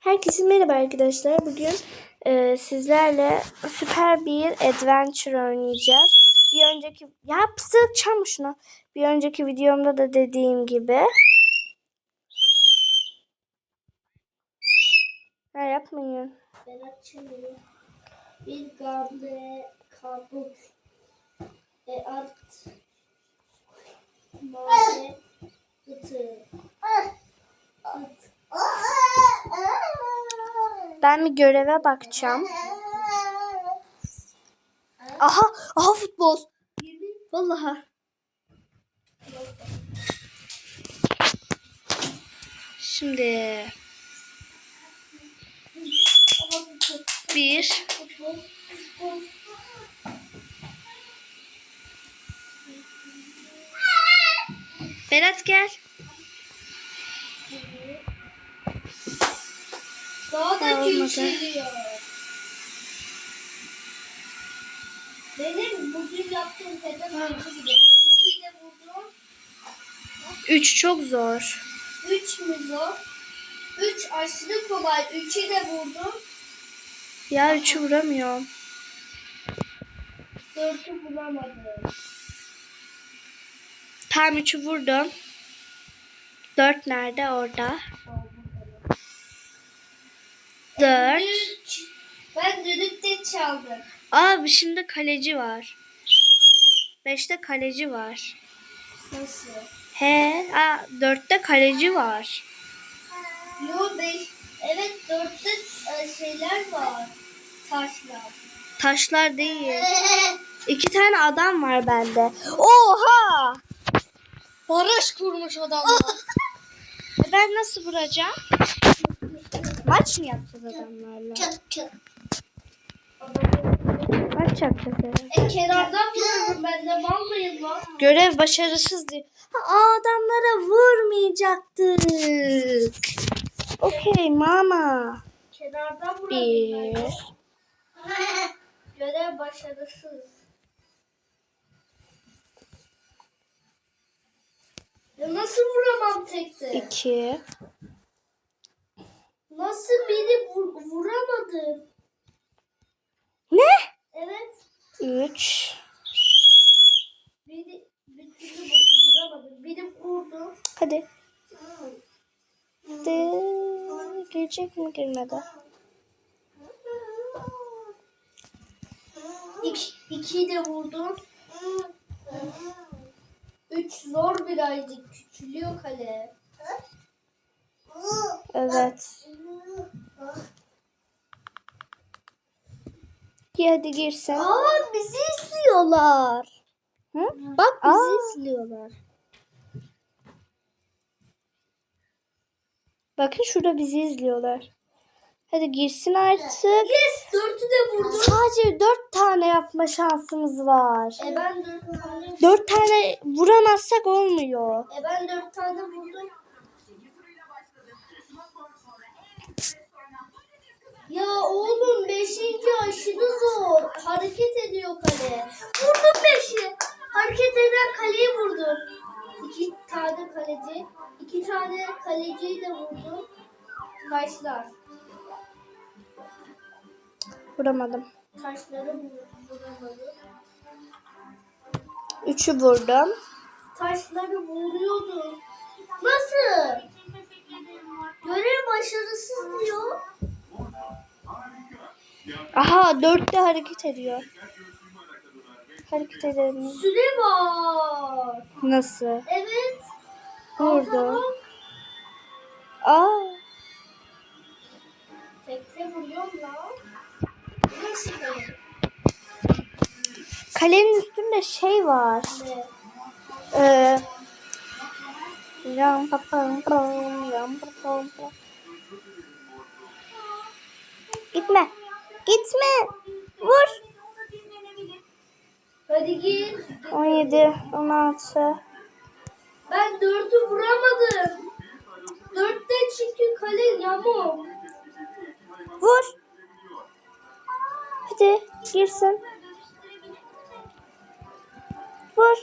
Herkese merhaba arkadaşlar. Bugün e, sizlerle süper bir adventure oynayacağız. Bir önceki ya sıkacağım şunu. Bir önceki videomda da dediğim gibi. Ha yapmayın. Ben açamıyorum. Bir gamle kabuk. E at. Mavi. Gıtı. At. Ben bir göreve bakacağım. Aha, aha futbol. Vallahi. Şimdi bir Berat gel. Daha da küçülüyor. Benim bugün yaptığım kadar önce gibi. İkiyi de vurdum. 3 çok zor. Üç mü zor? Üç aşırı kolay. Üçü de vurdum. Ya 3'ü vuramıyorum. Dördü bulamadım. Tam 3'ü vurdum. 4 nerede? Orada. 4. Üç. Ben düdük de çaldım. Aa şimdi kaleci var. 5'te kaleci var. Nasıl? He, aa 4'te kaleci var. Yo beş. Evet dörtte e, şeyler var. Taşlar. Taşlar değil. İki tane adam var bende. Oha! Barış kurmuş adamlar. E Ben nasıl vuracağım? Maç mı yapacağız adamlarla? Çık çık. Maç yapacağız evet. E kenardan vururum ben de mal mıyım lan? Görev başarısız diyor. Ha, adamlara vurmayacaktık. Okey mama. Kenardan vururum Bir. Görev başarısız. Ya nasıl vuramam tekte? iki, Nasıl biri vur- vuramadım? Ne? Evet. Üç. Biri bir türlü vu- vuramadım. Biri vurdu. Hadi. De, girecek mi girmedi? İki, ikiyi de vurdum. Üç zor birazcık küçülüyor kale. Evet. İyi hadi girsin. Aa bizi izliyorlar. Hı? Bak bizi izliyorlar. Bakın şurada bizi izliyorlar. Hadi girsin artık. Yes dörtü de vurdum. Sadece dört tane yapma şansımız var. E ben dört tane. Dört tane vuramazsak olmuyor. E ben dört tane vurdum. Ya oğlum beşinci aşırı zor. Hareket ediyor kale. Vurdum beşi. Hareket eden kaleyi vurdum. İki tane kaleci. iki tane kaleciyi de vurdum. Taşlar. Vuramadım. Taşları vur- vuramadım. Üçü vurdum. Taşları vuruyordum. Nasıl? Görev başarısız diyor. Aha dörtte hareket ediyor. Hareket edelim. Süre var. Nasıl? Evet. Vurdu. Aa. Tekte vuruyorum lan. Nasıl? Kalenin üstünde şey var. Ne? Ee, ram pa pam pam, ram pa pam pam. Gitme. Gitme. Vur. Hadi git. 17, 16. Ben dördü vuramadım. Dörtte çünkü kale yamuk. Vur. Hadi girsin. Vur.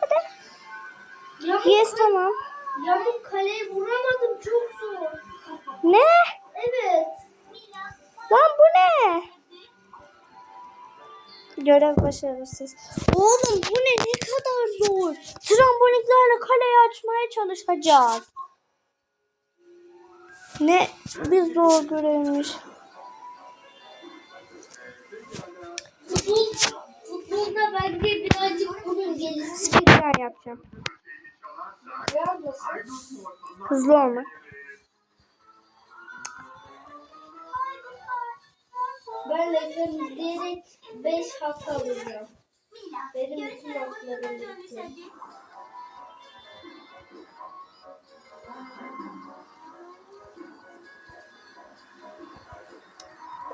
Hadi. Yamuk, Yes tamam. yamuk kaleyi vuramadım çok zor. Ne? Evet. Ne? Görev başarısız. Oğlum bu ne ne kadar zor. Tramboliklerle kaleyi açmaya çalışacağız. Ne bir zor görevmiş. Futbol, futbolda bence birazcık bunun gelişi Speedrun yapacağım. Hızlı olmak. Ben reklam izleyerek 5 hafta alacağım. Benim bütün notlarım bitti.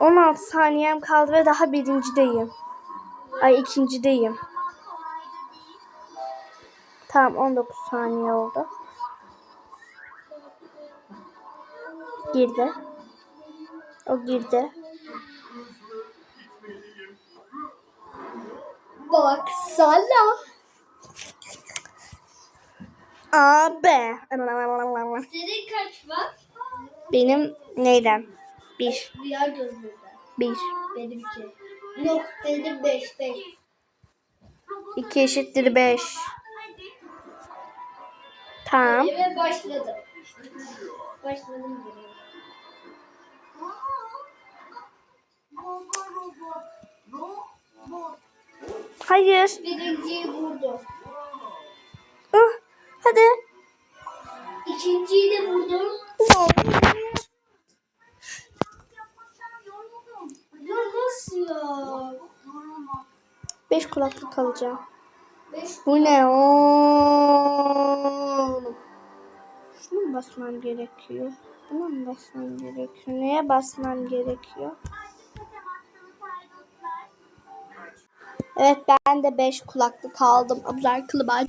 On altı saniyem kaldı ve daha birincideyim. Ay ikincideyim. Tamam 19 saniye oldu. Girdi. O girdi. Baksana. Abi. Senin kaç var? Benim neyden? Bir. Rüya gözlüğünden. Bir. Benimki. Yok dedim 5 5. İki eşittir beş. Tamam. Ve başladım. Başladım buraya. Hayır. Birinciyi vurdum. Ah, hadi. İkinciyi de vurdum. Ya nasıl ya? Beş kulaklık alacağım. 5 Bu ne oğlum? Şunu basmam gerekiyor? Buna mı basmam gerekiyor? Neye basmam gerekiyor? Evet ben de 5 kulaklık aldım. Abzar kılıbacı.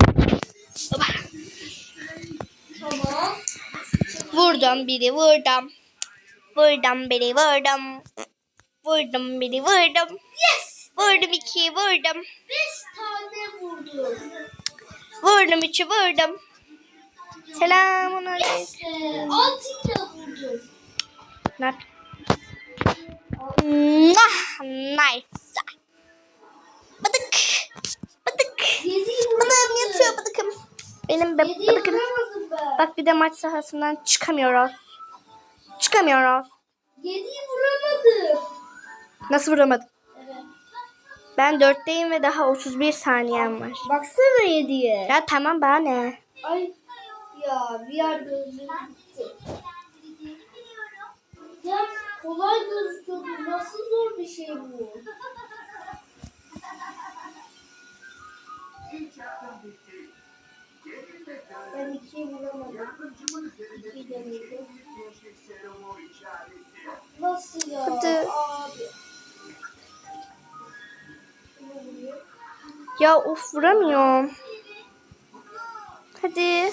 Tamam. Vurdum biri vurdum. Vurdum biri vurdum. Vurdum biri vurdum. Yes! Vurdum iki vurdum. 5 tane vurdum. Vurdum üçü vurdum. Selamun aleyküm. Yes! 6'yı da vurdum. Mwah, Nice. Bıdık. 7'yi Bıdığım yatıyor bıdıkım. Benim de 7'yi bıdıkım. Bak bir de maç sahasından çıkamıyoruz. Çıkamıyoruz. 7'yi vuramadım. Nasıl vuramadım? Evet. Ben dörtteyim ve daha 31 saniyem var. Baksana 7'ye. Ya tamam bana ne? Ay ya VR gözlüğüm gitti. Ya kolay gözüküyordu. Nasıl zor bir şey bu? Ben ikiye vuramadım. İkiyi denedim. Nasıl ya? Hadi. Abi. Ya of vuramıyorum. Hadi.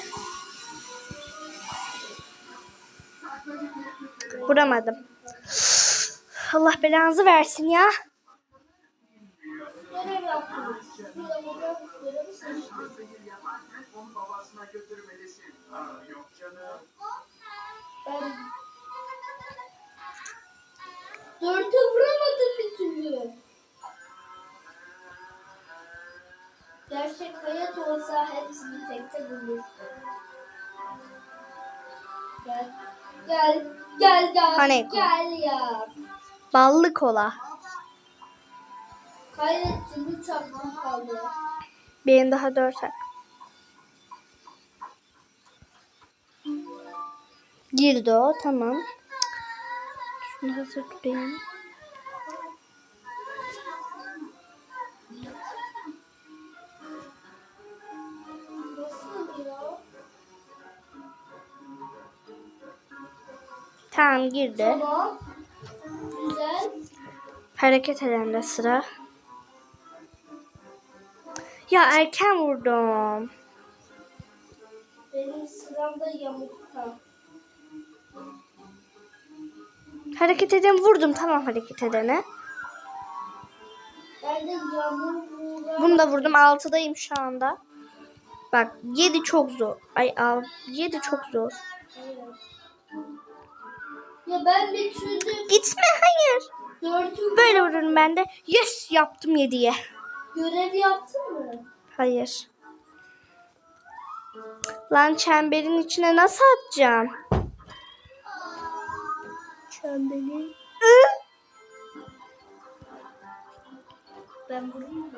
Vuramadım. Allah belanızı versin ya. Görev yaptınız. Görevi seçtim. Onu babasına götürmelisin. Aa, yok canım. Ben dörde vuramadım bir türlü. Gerçek hayat olsa hepsini tekte bulursun. Gel, gel, gel, gel, Hani- gel ya. Ballı kola. Kaybettim, üç hakkım kaldı. Benim daha dört hak. Girdi o tamam. Şunu hazır tutayım. Tamam girdi. Tamam. Güzel. Hareket eden de sıra. Ya erken vurdum. Benim sıramda yamukta. Hareket eden vurdum tamam hareket edene. Ben de yamuk. Bunu da vurdum 6'dayım şu anda. Bak 7 çok zor. Ay al 7 çok zor. Ya ben bir bitirdim. Gitme hayır. Dördüm. Böyle vururum ben de. Yes yaptım 7'ye. Görevi yaptın mı? Hayır. Lan çemberin içine nasıl atacağım? Çemberin. Ben vurayım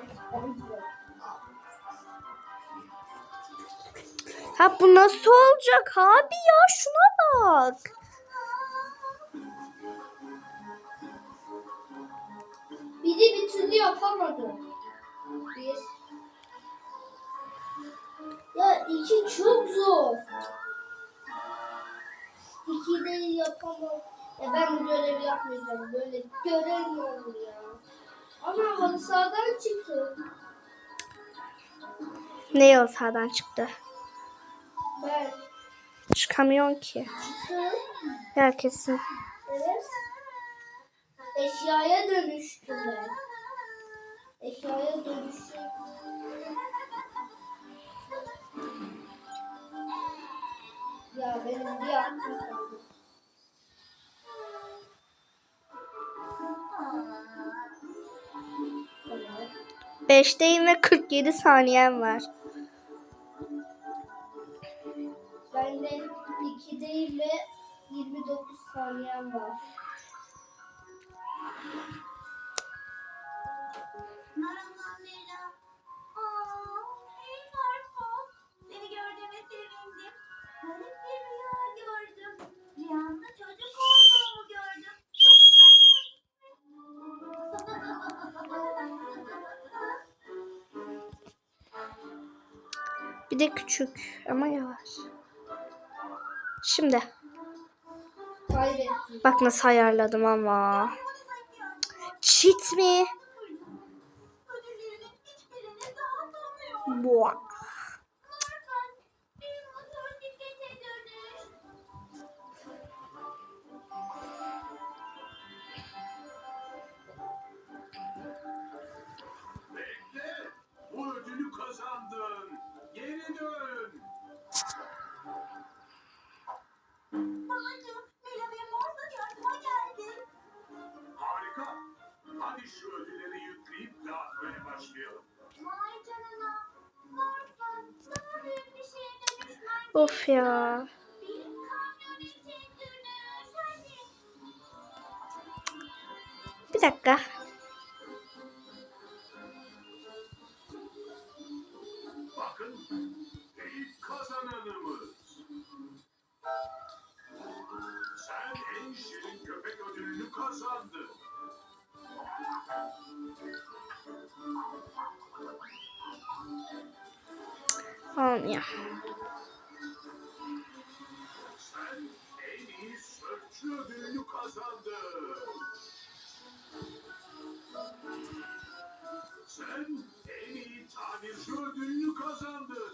Ha bu nasıl olacak abi ya şuna bak. Biri bir türlü yapamadı. Bir. Ya iki çok zor. İki de yapamam. Ya ben bu görevi yapmayacağım. Böyle görev mi olur ya? Ama halı sahadan çıktı. Ne yol sağdan çıktı? Ben Çıkamıyorsun ki. çıktım. Herkesin. Evet. Eşyaya dönüştüm ben. Eşyaya dönüştüm. Ya benim bir aklım kaldı. Beşteyim ve 47 saniyem var. Bir de küçük ama yavaş. Şimdi Kaybettim. bak nasıl ayarladım ama. Cheat mi? Şu ödülleri yükleyip dağıtmaya başlayalım. Vay canına. Morsa, daha büyük bir şeye dönüşmen Of ya. Bir dakika. Ödülünü kazandın. Sen en iyi tamirci ödülünü kazandın.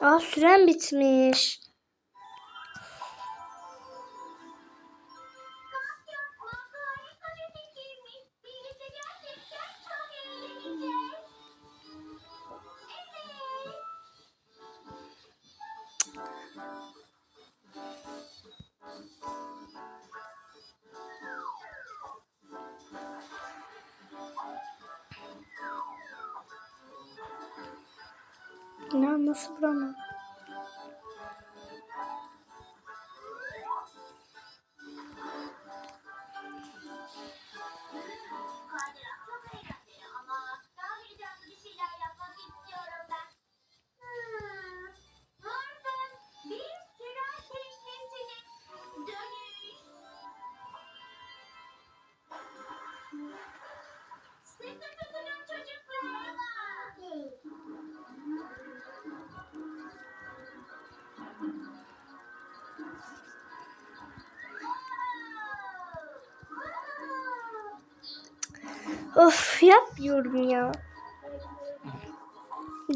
Aa süren bitmiş. Ya nasıl vuramam? Of yapmıyorum ya.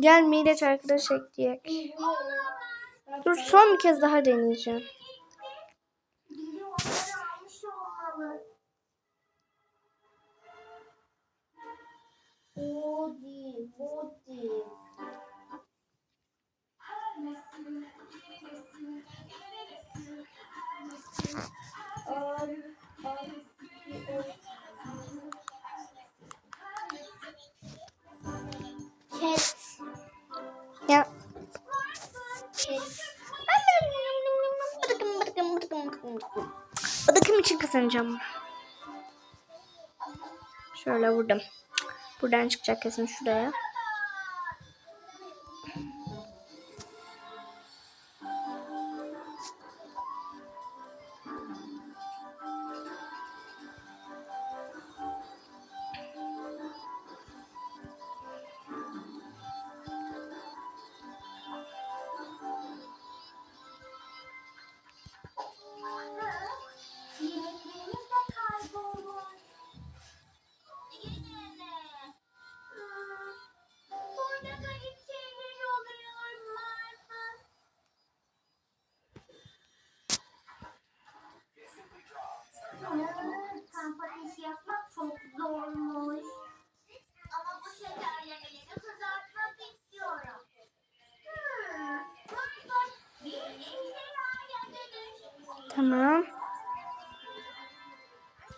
Gel Miraç arkadaş ekleyek. Dur son bir kez daha deneyeceğim. Biri onları Kazanacağım. Şöyle vurdum. Buradan çıkacak kesin şuraya. Tamam.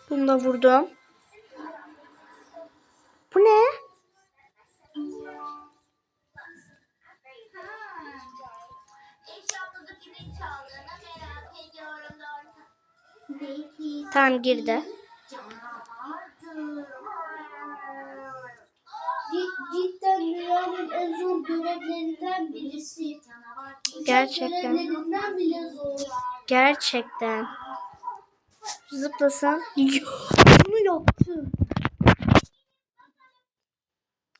Bunu da vurdum. Bu ne? Tamam girdi. Gerçekten. Zıplasın. Bunu yaptım.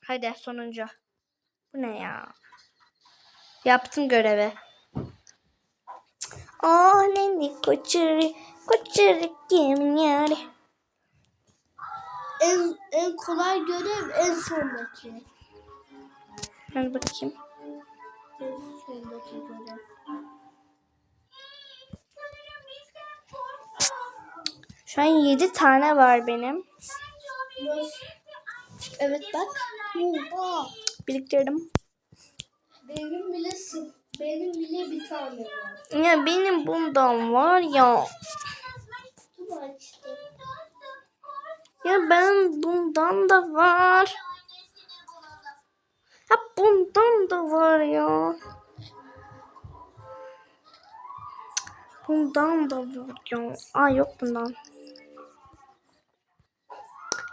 Hadi sonuncu. Bu ne ya? Yaptım görevi. Oh neni koçeri koçeri kim yari. En, en kolay görev en sondaki. Ben bakayım. En sondaki görev. Şu an 7 tane var benim. Evet bak. Oha. Biriktirdim. Benim bile benim bile bir tane var. Ya benim bundan var ya. Ya ben bundan da var. Ya bundan da var ya. Bundan da var ya. Aa yok bundan.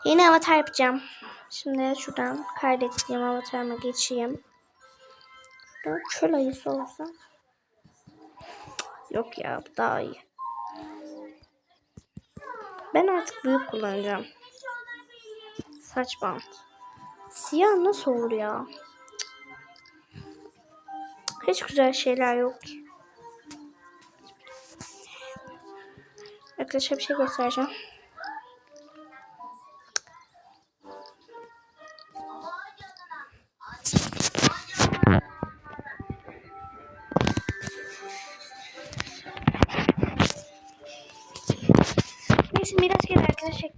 Yeni avatar yapacağım. Şimdi şuradan kaydettiğim avatarıma geçeyim. Şuradan çöl ayısı olsa. Yok ya bu daha iyi. Ben artık büyük kullanacağım. Saç bant. Siyah nasıl olur ya? Hiç güzel şeyler yok ki. Arkadaşlar bir şey göstereceğim.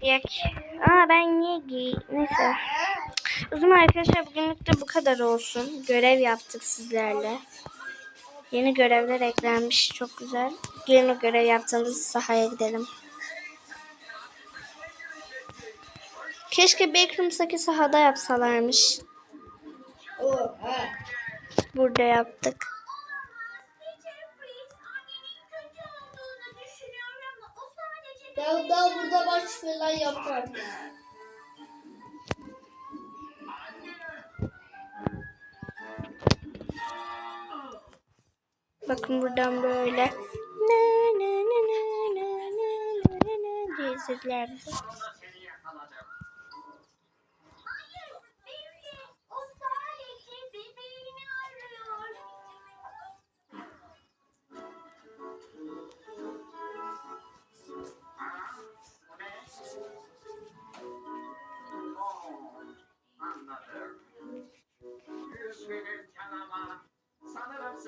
Ekleyek. Aa ben niye giy... Neyse. O zaman arkadaşlar bugünlük de bu kadar olsun. Görev yaptık sizlerle. Yeni görevler eklenmiş. Çok güzel. O görev yaptığımız sahaya gidelim. Keşke Backrooms'daki sahada yapsalarmış. Burada yaptık. Falan yaparım. Bakın buradan böyle. Na, na, na, na, na, na, na, diye izlediler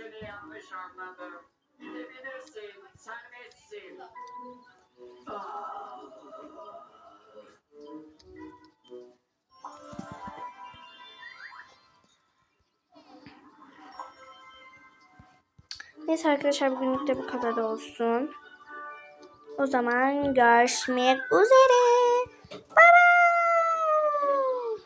seni yanlış anladım. Gidebilirsin, serbestsin. Neyse arkadaşlar bugünlük de bu kadar olsun. O zaman görüşmek üzere.